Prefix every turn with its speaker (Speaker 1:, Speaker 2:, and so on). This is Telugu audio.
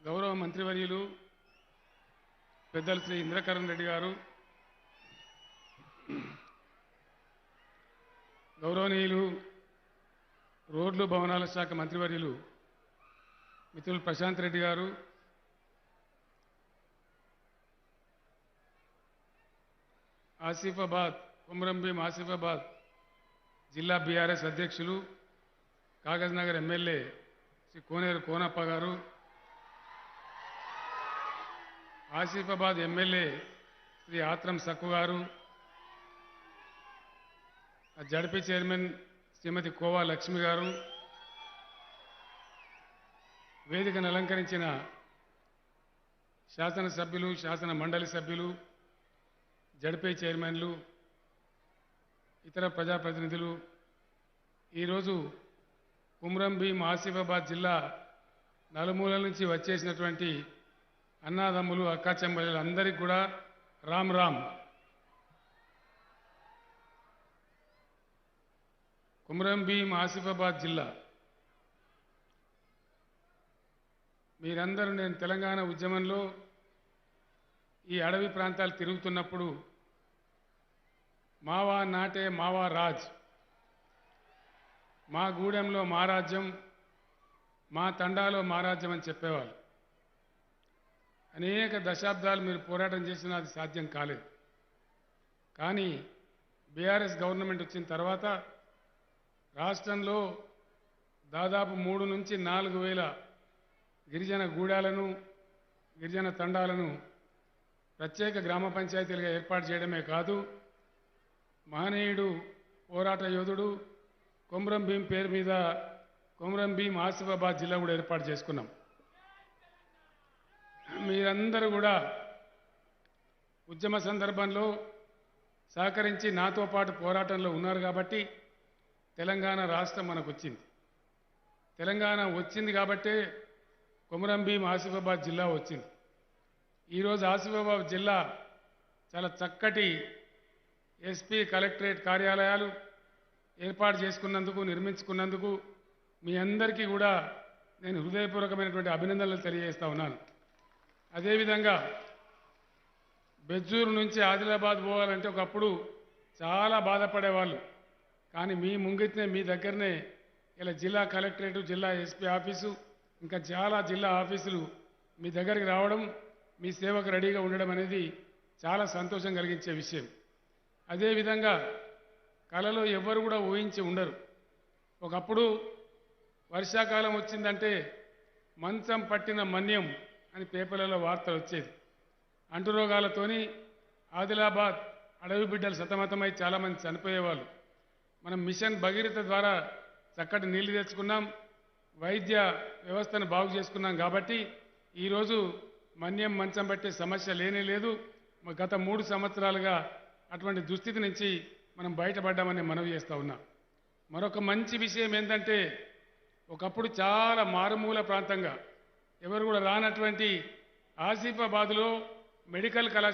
Speaker 1: గౌరవ మంత్రివర్యులు పెద్దలు శ్రీ ఇంద్రకరణ్ రెడ్డి గారు గౌరవనీయులు రోడ్లు భవనాల శాఖ మంత్రివర్యులు మిత్రులు ప్రశాంత్ రెడ్డి గారు ఆసిఫాబాద్ కుమరంభీం ఆసిఫాబాద్ జిల్లా బీఆర్ఎస్ అధ్యక్షులు కాగజ్ నగర్ ఎమ్మెల్యే శ్రీ కోనేరు కోనప్ప గారు ఆసిఫాబాద్ ఎమ్మెల్యే శ్రీ ఆత్రం సక్కు గారు ఆ జడ్పీ చైర్మన్ శ్రీమతి కోవా లక్ష్మి గారు వేదికను అలంకరించిన శాసనసభ్యులు శాసన మండలి సభ్యులు జడ్పీ చైర్మన్లు ఇతర ప్రజాప్రతినిధులు ఈరోజు కుమ్రం భీం ఆసిఫాబాద్ జిల్లా నలుమూలల నుంచి వచ్చేసినటువంటి అన్నాదమ్ములు అక్కా చెంబలు అందరికీ కూడా రామ్ రామ్. కుమ్రం భీం ఆసిఫాబాద్ జిల్లా. మీరందరూ నేను తెలంగాణ ఉద్యమంలో ఈ అడవి ప్రాంతాలు తిరుగుతున్నప్పుడు మావా నాటే మావా రాజ్ మా గూడెంలో మా రాజ్యం మా తండాలో మా రాజ్యం అని చెప్పేవాళ్ళు. అనేక దశాబ్దాలు మీరు పోరాటం చేసినా అది సాధ్యం కాలేదు. కానీ బీఆర్ఎస్ గవర్నమెంట్ వచ్చిన తర్వాత రాష్ట్రంలో దాదాపు మూడు నుంచి నాలుగు వేల గిరిజన గూడాలను గిరిజన తండాలను ప్రత్యేక గ్రామ పంచాయతీలుగా ఏర్పాటు చేయడమే కాదు మహనీయుడు పోరాట యోధుడు కొమరం భీం పేరు మీద కొమరం భీం ఆసిఫాబాద్ జిల్లా కూడా ఏర్పాటు చేసుకున్నాం. మీరందరూ కూడా ఉద్యమ సందర్భంలో సహకరించి నాతో పాటు పోరాటంలో ఉన్నారు కాబట్టి తెలంగాణ రాష్ట్రం మనకు వచ్చింది తెలంగాణ వచ్చింది కాబట్టే కొమరం భీం ఆసిఫాబాద్ జిల్లా వచ్చింది. ఈరోజు ఆసిఫాబాద్ జిల్లా చాలా చక్కటి ఎస్పీ కలెక్టరేట్ కార్యాలయాలు ఏర్పాటు చేసుకున్నందుకు నిర్మించుకున్నందుకు మీ అందరికీ కూడా నేను హృదయపూర్వకమైనటువంటి అభినందనలు తెలియజేస్తా ఉన్నాను. అదేవిధంగా బెజ్జూరు నుంచి ఆదిలాబాద్ పోవాలంటే ఒకప్పుడు చాలా బాధపడేవాళ్ళు. కానీ మీ ముంగిట్నే మీ దగ్గరనే ఇలా జిల్లా కలెక్టరేట్ జిల్లా ఎస్పీ ఆఫీసు ఇంకా చాలా జిల్లా ఆఫీసులు మీ దగ్గరికి రావడం మీ సేవకు రెడీగా ఉండడం అనేది చాలా సంతోషం కలిగించే విషయం. అదేవిధంగా కళలో ఎవ్వరు కూడా ఊహించి ఉండరు. ఒకప్పుడు వర్షాకాలం వచ్చిందంటే మంచం పట్టిన మన్యం అని పేపర్లలో వార్తలు వచ్చేది. అంటురోగాలతోని ఆదిలాబాద్ అడవి బిడ్డలు సతమతమై చాలామంది చనిపోయేవాళ్ళు. మనం మిషన్ భగీరథ ద్వారా చక్కటి నీళ్ళు తెచ్చుకున్నాం వైద్య వ్యవస్థను బాగు చేసుకున్నాం కాబట్టి ఈరోజు మన్యం మంచం పట్టే సమస్య లేనే లేదు. గత మూడు సంవత్సరాలుగా అటువంటి దుస్థితి నుంచి మనం బయటపడ్డామని మనవి చేస్తూ ఉన్నాం. మరొక మంచి విషయం ఏంటంటే ఒకప్పుడు చాలా మారుమూల ప్రాంతంగా ఎవరు కూడా రానటువంటి ఆసిఫాబాద్లో మెడికల్ కళాశాల